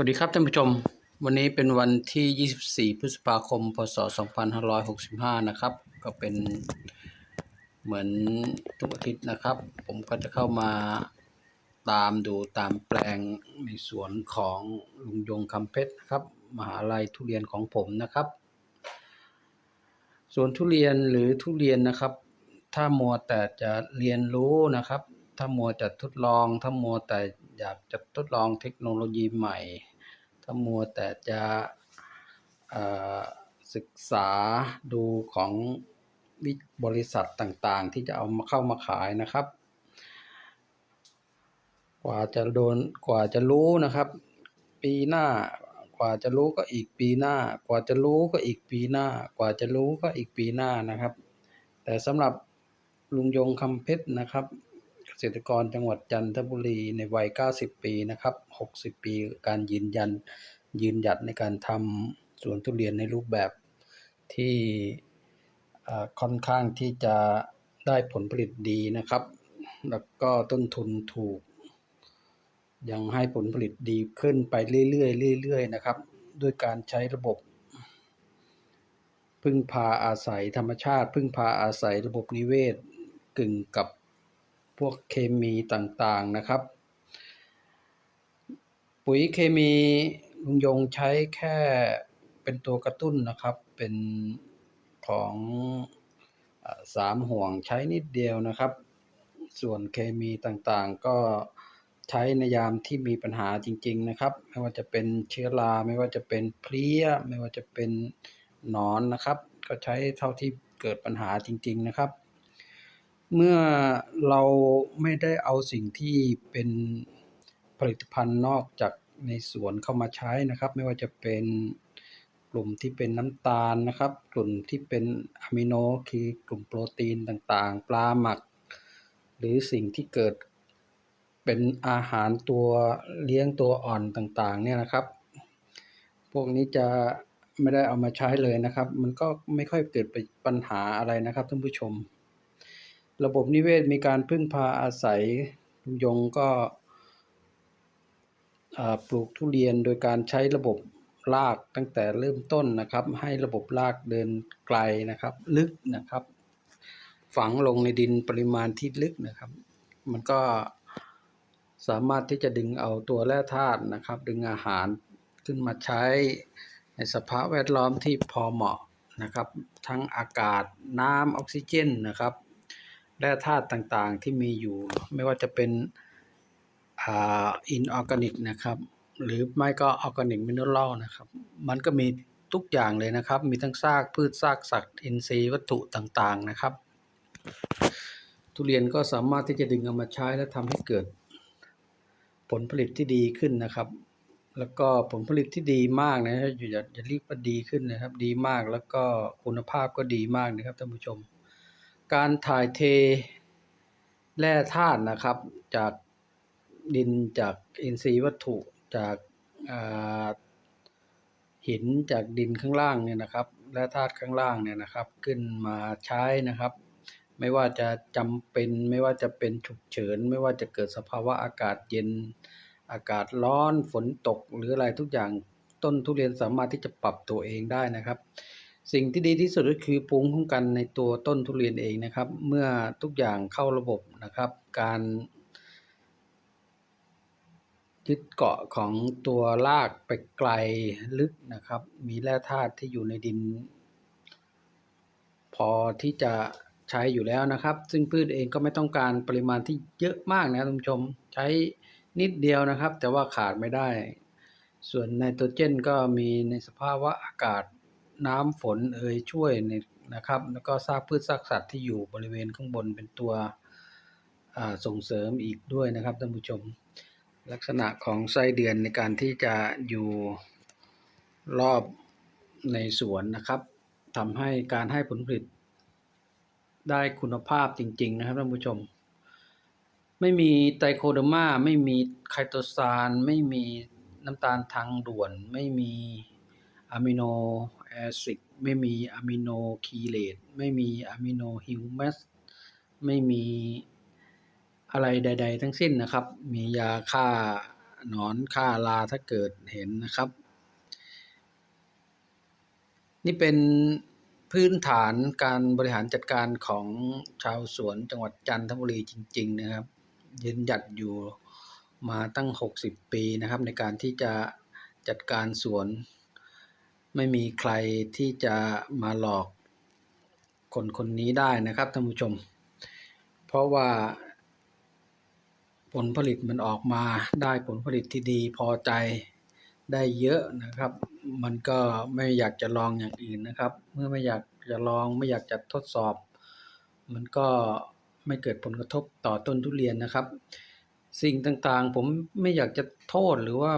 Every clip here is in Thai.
วัสดีครับท่านผู้ชม วันนี้เป็นวันที่ 24 พฤษภาคม พศ 2565 นะครับ ก็เป็นเหมือนทุกอาทิตย์นะครับ ผมก็จะเข้ามาตามดูตามแปลงในสวนของลุงยงคำเพชรนะครับ มหาลัยทุเรียนของผมนะครับ สวนทุเรียนหรือทุเรียนนะครับ ถ้ามัวแต่จะเรียนรู้นะครับ ถ้ามัวจะทดลอง ถ้ามัวแต่อยากจะทดลองเทคโนโลยีใหม่ ถ้ามัวแต่จะศึกษาดูของบริษัทต่างๆ ที่จะเอามาเข้ามาขายนะครับ กว่าจะโดนกว่าจะรู้นะครับ ปีหน้ากว่าจะรู้ก็อีกปีหน้า กว่าจะรู้ก็อีกปีหน้า กว่าจะรู้ก็อีกปีหน้านะครับ แต่สำหรับลุงยงคำเพชรนะครับ ษตรกรจังหวัดจันทบุรีในวัย 90 ปีนะครับ 60 ปีการยืนยันยืนหยัดในการทำสวนทุเรียนในรูปแบบที่ค่อนข้างที่จะได้ผลผลิตดีนะครับ แล้วก็ต้นทุนถูก ยังให้ผลผลิตดีขึ้นไปเรื่อยๆเรื่อยๆนะครับ ด้วยการใช้ระบบ พึ่งพาอาศัยธรรมชาติ พึ่งพาอาศัยระบบนิเวศกึ่งกับ พวกเคมีต่างๆนะครับ ปุ๋ยเคมีลุงยงใช้แค่เป็นตัวกระตุ้นนะครับ เป็นของสามห่วงใช้นิดเดียวนะครับ ส่วนเคมีต่างๆก็ใช้ในยามที่มีปัญหาจริง ๆ นะครับ ไม่ว่าจะเป็นเชื้อราไม่ว่าจะเป็นเพลี้ย ไม่ว่าจะเป็นหนอนนะครับ ก็ใช้เท่าที่เกิดปัญหาจริง ๆ นะครับ เมื่อเราไม่ได้เอาสิ่งที่เป็นผลิตภัณฑ์นอกจากในสวนเข้ามาใช้นะครับ ไม่ว่าจะเป็นกลุ่มที่เป็นน้ำตาลนะครับ กลุ่มที่เป็นอะมิโนคือกลุ่มโปรตีนต่างๆ ปลาหมัก หรือสิ่งที่เกิดเป็นอาหารตัวเลี้ยงตัวอ่อนต่างๆ เนี่ยนะครับ พวกนี้จะไม่ได้เอามาใช้เลยนะครับ มันก็ไม่ค่อยเกิดปัญหาอะไรนะครับท่านผู้ชม ระบบนิเวศมีการพึ่งพาอาศัยลุงยงก็ปลูกทุเรียนโดยการใช้ระบบรากตั้งแต่เริ่มต้นนะครับ ให้ระบบรากเดินไกลนะครับ ลึกนะครับ ฝังลงในดินปริมาณที่ลึกนะครับ มันก็สามารถที่จะดึงเอาตัวแร่ธาตุนะครับ ดึงอาหารขึ้นมาใช้ในสภาพแวดล้อมที่พอเหมาะนะครับ ทั้งอากาศน้ำออกซิเจนนะครับ แร่ธาตุต่างๆที่มีอยู่ ไม่ว่าจะเป็นอินออร์แกนิกนะครับ หรือไม่ก็ออร์แกนิกมินเนอรัลนะครับ มันก็มีทุกอย่างเลยนะครับ มีทั้งซากพืชซากสัตว์อินทรีย์วัตถุต่างๆนะครับ ทุเรียนก็สามารถที่จะดึงเอามาใช้และทำให้เกิด ผลผลิตที่ดีขึ้นนะครับ แล้วก็ผลผลิตที่ดีมากนะครับอย่าอย่ารียกว่าดีขึ้นนะครับ ดีมากแล้วก็คุณภาพก็ดีมากนะครับท่านผู้ชม การถ่ายเทแร่ธาตุนะครับ จากดินจากอินทรีย์วัตถุจากาหินจากดินข้างล่างเนี่ยนะครับแร่ธาตุข้างล่างเนี่ยนะครับ ขึ้นมาใช้นะครับ ไม่ว่าจะจำเป็นไม่ว่าจะเป็นฉุกเฉิน ไม่ว่าจะเกิดสภาวะอากาศเย็น อากาศร้อนฝนตกหรืออะไรทุกอย่างต้นทุเรียนสามารถที่จะปรับตัวเองได้นะครับ สิ่งที่ดีที่สุดก็คือภูมิคุ้มกันในตัวต้นทุเรียนเองนะครับ เมื่อทุกอย่างเข้าระบบนะครับ การยึดเกาะของตัวรากไปไกลลึกนะครับ มีแร่ธาตุที่อยู่ในดิน พอที่จะใช้อยู่แล้วนะครับ ซึ่งพืชเองก็ไม่ต้องการปริมาณที่เยอะมากนะท่านผู้ชมใช้นิดเดียวนะครับ แต่ว่าขาดไม่ได้ ส่วนไนโตรเจนก็มีในสภาวะอากาศ น้ำฝนเอ่ยช่วยในนะครับ แล้วก็ซากพืชซากสัตว์ที่อยู่บริเวณข้างบนเป็นตัวส่งเสริมอีกด้วยนะครับท่านผู้ชม ลักษณะของไส้เดือนในการที่จะอยู่รอบในสวนนะครับทำให้การให้ผลผลิตได้คุณภาพจริง ๆ นะครับท่านผู้ชม ไม่มีไตรโคเดอร์มาไม่มีไคโตซาน ไม่มีน้ำตาลทางด่วน ไม่มีอะมิโน แอซิดไม่มีอะมิโนคีเลตไม่มีอะมิโนฮิวมัสไม่มีอะไรใด ๆ ทั้งสิ้นนะครับ มียาฆ่าหนอนฆ่าราถ้าเกิดเห็นนะครับ นี่เป็นพื้นฐานการบริหารจัดการของชาวสวนจังหวัดจันทบุรีจริง ๆ นะครับยืนหยัดอยู่มาตั้ง 60 ปีนะครับ ในการที่จะจัดการสวน ไม่มีใครที่จะมาหลอกคนคนนี้ได้นะครับท่านผู้ชม เพราะว่า ผลผลิตมันออกมาได้ผลผลิตที่ดีพอใจได้เยอะนะครับ มันก็ไม่อยากจะลองอย่างอื่นนะครับ เมื่อไม่อยากจะลองไม่อยากจะทดสอบ มันก็ไม่เกิดผลกระทบต่อต้นทุเรียนนะครับ สิ่งต่างๆ ผมไม่อยากจะโทษหรือว่า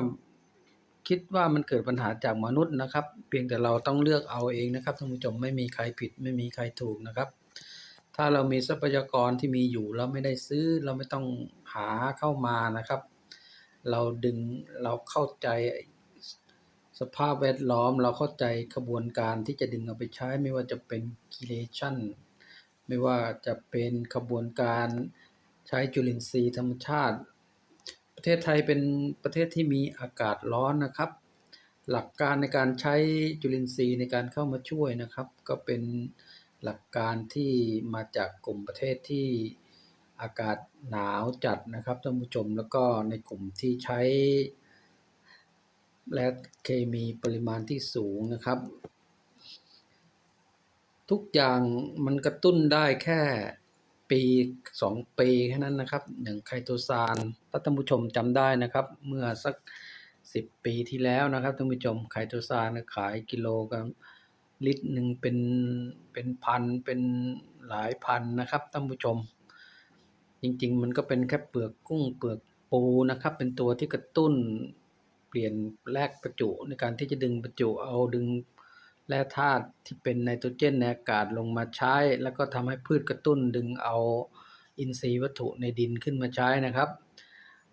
คิดว่ามันเกิดปัญหาจากมนุษย์นะครับ เพียงแต่เราต้องเลือกเอาเองนะครับท่านผู้ชมไม่มีใครผิดไม่มีใครถูกนะครับ ถ้าเรามีทรัพยากรที่มีอยู่เราไม่ได้ซื้อเราไม่ต้องหาเข้ามานะครับ เราดึงเราเข้าใจสภาพแวดล้อมเราเข้าใจกระบวนการที่จะดึงเอาไปใช้ไม่ว่าจะเป็นกิเลชันไม่ว่าจะเป็นกระบวนการใช้จุลินทรีย์ธรรมชาติ ประเทศไทยเป็นประเทศที่มีอากาศร้อนนะครับ หลักการในการใช้จุลินทรีย์ในการเข้ามาช่วยนะครับ ก็เป็นหลักการที่มาจากกลุ่มประเทศที่อากาศหนาวจัดนะครับท่านผู้ชมแล้วก็ในกลุ่มที่ใช้และเคมีปริมาณที่สูงนะครับ ทุกอย่างมันกระตุ้นได้แค่ ปีสองปีแค่นั้นนะครับอย่างไคโตซานถ้าท่านผู้ชมจำได้นะครับ เมื่อสักสิบปีที่แล้วนะครับท่านผู้ชมไคโตซานขายกิโลกันลิตรหนึ่งเป็นเป็นพันเป็นหลายพันนะครับท่านผู้ชม จริงๆ มันก็เป็นแค่เปลือกกุ้งเปลือกปูนะครับ เป็นตัวที่กระตุ้นเปลี่ยนแลกประจุในการที่จะดึงประจุเอาดึง แร่ธาตุที่เป็นไนโตรเจนในอากาศลงมาใช้ แล้วก็ทำให้พืชกระตุ้นดึงเอาอินทรีย์วัตถุในดินขึ้นมาใช้นะครับ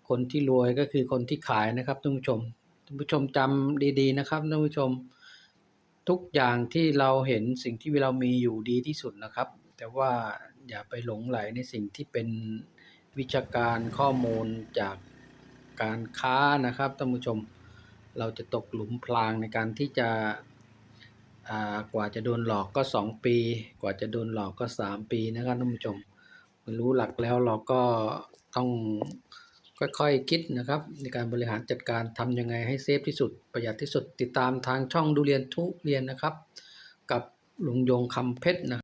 คนที่รวยก็คือคนที่ขายนะครับท่านผู้ชมท่านผู้ชมจำดีๆนะครับท่านผู้ชม ทุกอย่างที่เราเห็นสิ่งที่เรามีอยู่ดีที่สุดนะครับ แต่ว่าอย่าไปหลงไหลในสิ่งที่เป็นวิชาการข้อมูลจากการค้านะครับท่านผู้ชม เราจะตกหลุมพรางในการที่จะ กว่าจะโดนหลอกก็ 2 ปี กว่าจะโดนหลอกก็ 3 ปีนะครับท่านผู้ชมรู้หลักแล้วเราก็ต้องค่อยๆคิดนะครับ ในการบริหารจัดการทำยังไงให้เซฟที่สุดประหยัดที่สุดติดตามทางช่องดูเรียนทุเรียนนะครับ กับลุงยงคำเพชรนะ